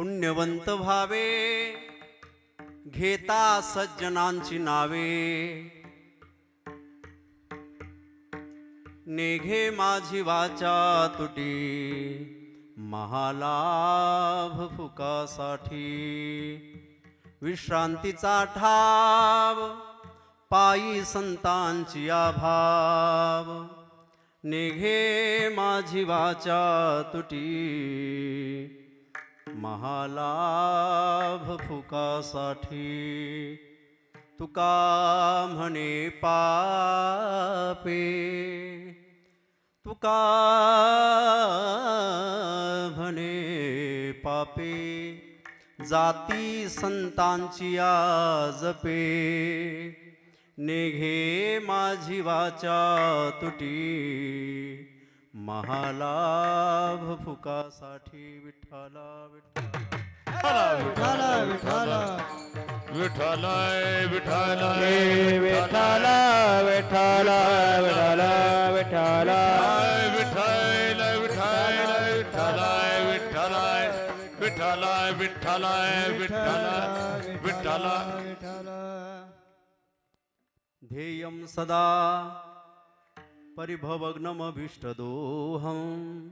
पुण्यवंत व्हावे घेता सज्जनांची नावे. नेघे माझी वाचा तुटी महालाभ फुकासाठी. विश्रांतीचा ठाव पायी संतांची आभाव नेघे माझी वाचा तुटी महालाभ फुकासाठी. तुका म्हणे पापे. तुका म्हणे पापे. जाती संतांची आजपे नेघे माझी वाचा तुटी. महालाभ फुकासाठी विठ्ठला विठ्ठला विठाला विठाला विठालाय विठालाय हे विठाला विठाला विठाला विठाला विठालाय विठालाय विठालाय विठालाय विठालाय विठालाय विठालाय विठाला विठाला ध्येयं सदा परिभवग्नमभीष्टदोहं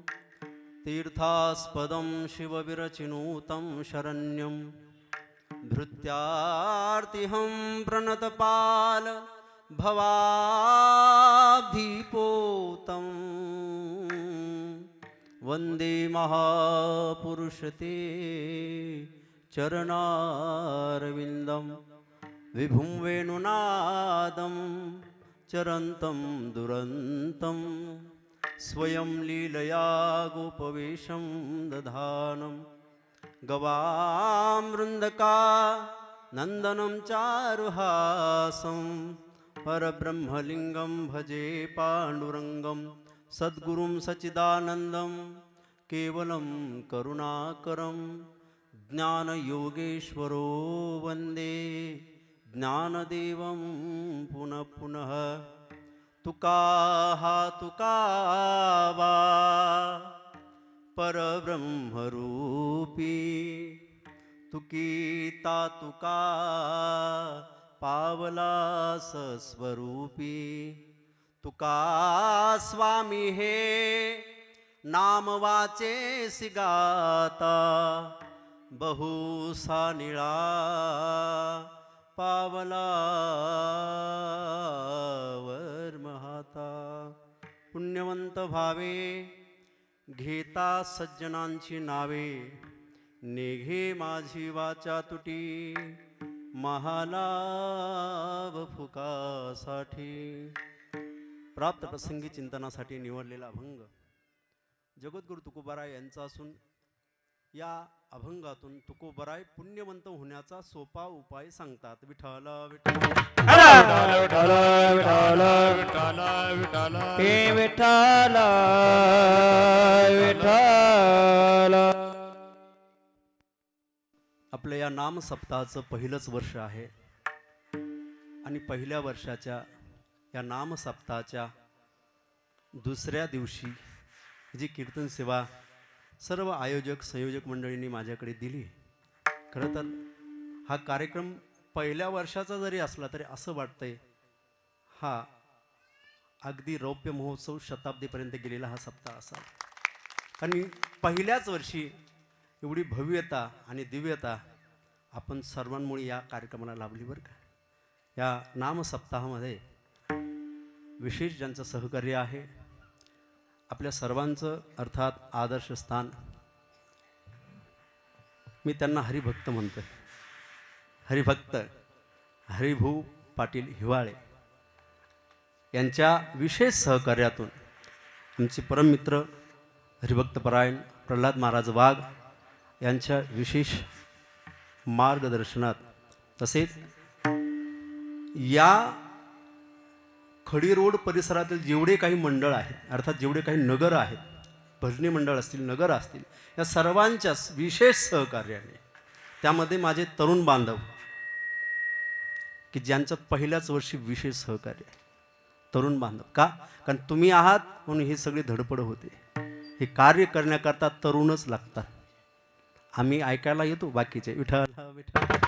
तीर्थास्पदं शिवविरचिनूतं शरण्यं। धृत्यार्तिहं प्रणतपाल भवाब्धिपोतं वन्दे महापुरुषते चरणारविन्दं विभुं वेणुनादम्। चरन्तं दुरन्तं स्वयं लीलया गोपवेशं दधानं। गवामृन्दका नन्दनं चारुहासं परब्रह्मलिङ्गं भजे पाण्डुरङ्गं सद्गुरुं सच्चिदानन्दं केवलं करुणाकरं। ज्ञानयोगेश्वरो वन्दे। ज्ञानदेवं पुनः पुनः तुका हा तुकावा परब्रह्मरूपी तुकीता तुका पावला स्वरूपी तुका स्वामी हे नाम वाचे सिगाता बहुसा निळा। पावलावर महाता। पुण्यवंत भावे घेता सज्जनांची नावे नेघे माझी वाचा तुटी महालाभ फुकासाठी। प्राप्त प्रसंगी चिंतनासाठी निवडलेला अभंग। जगद्गुरु तुकोबाराय यांचा असून या अभंगातून तुकोबराय पुण्यवंत होण्याचा सोपा उपाय सांगतात. विठ्ठल विठ्ठल. विठाला विठाला विठाला विठाला हे विठाला विठाला आपल्या या नाम सप्ताहाचं पहिलंच वर्ष आहे. आणि पहिल्या वर्षाच्या या नाम सप्ताहाच्या दुसऱ्या दिवशी जी कीर्तन सेवा सर्व आयोजक संयोजक मंडळींनी माझ्याकडे दिली. खरं तर हा कार्यक्रम पहिल्या वर्षाचा जरी असला तरी असं वाटतंय हा अगदी रौप्य महोत्सव शताब्दीपर्यंत गेलेला हा सप्ताह असा. आणि पहिल्याच वर्षी एवढी भव्यता आणि दिव्यता आपण सर्वांमुळे या कार्यक्रमाला लाभली बरं का. या नामसप्ताहामध्ये विशेष ज्यांचं सहकार्य आहे आपल्या सर्वांचं अर्थात आदर्श स्थान. मी त्यांना हरिभक्त म्हणतो हरिभक्त हरिभू पाटील हिवाळे यांच्या विशेष सहकार्यातून आमचे परममित्र हरिभक्तपरायण प्रल्हाद महाराज वाघ यांच्या विशेष मार्गदर्शनात तसेच या खडी रोड परिसरातील जेवढे काही मंडळ आहेत अर्थात जेवढे काही नगर आहेत भजनी मंडळ असतील नगर असतील या सर्वांच्याच विशेष सहकार्याने त्यामध्ये माझे तरुण बांधव की ज्यांचं पहिल्याच वर्षी विशेष सहकार्य आहे. तरुण बांधव. का? कारण तुम्ही आहात म्हणून ही सगळी धडपड होते. हे कार्य करण्याकरता तरुणच लागतात. आम्ही ऐकायला येतो बाकीचे. विठ्ठल. विठ्ठल.